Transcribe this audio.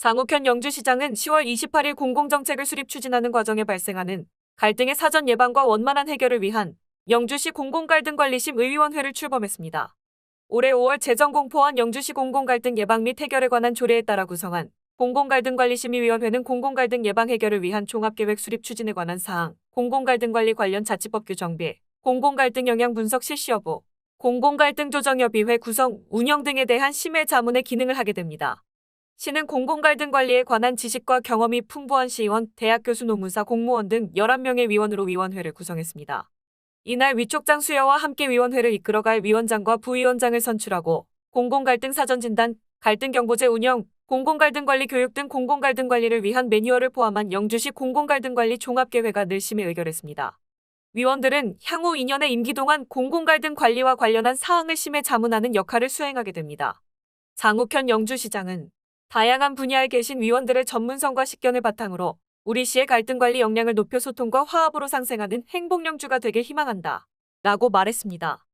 장욱현 영주시장은 10월 28일 공공정책을 수립 추진하는 과정에 발생하는 갈등의 사전 예방과 원만한 해결을 위한 영주시 공공갈등관리심 의위원회를 출범했습니다. 올해 5월 재정 공포한 영주시 공공갈등 예방 및 해결에 관한 조례에 따라 구성한 공공갈등관리심의위원회는 공공갈등 예방 해결을 위한 종합계획 수립 추진에 관한 사항, 공공갈등관리 관련 자치법 규 정비, 공공갈등 영향 분석 실시 여부, 공공갈등 조정협의회 구성, 운영 등에 대한 심의 자문의 기능을 하게 됩니다. 시는 공공갈등 관리에 관한 지식과 경험이 풍부한 시의원, 대학 교수 노무사 공무원 등 11명의 위원으로 위원회를 구성했습니다. 이날 위촉장 수여와 함께 위원회를 이끌어갈 위원장과 부위원장을 선출하고 공공갈등 사전진단, 갈등경보제 운영, 공공갈등관리 교육 등 공공갈등관리를 위한 매뉴얼을 포함한 영주시 공공갈등관리 종합계획안을 늘 심의 의결했습니다. 위원들은 향후 2년의 임기 동안 공공갈등 관리와 관련한 사항을 심해 자문하는 역할을 수행하게 됩니다. 장욱현 영주시장은 다양한 분야에 계신 위원들의 전문성과 식견을 바탕으로 우리 시의 갈등관리 역량을 높여 소통과 화합으로 상생하는 행복영주가 되길 희망한다. 라고 말했습니다.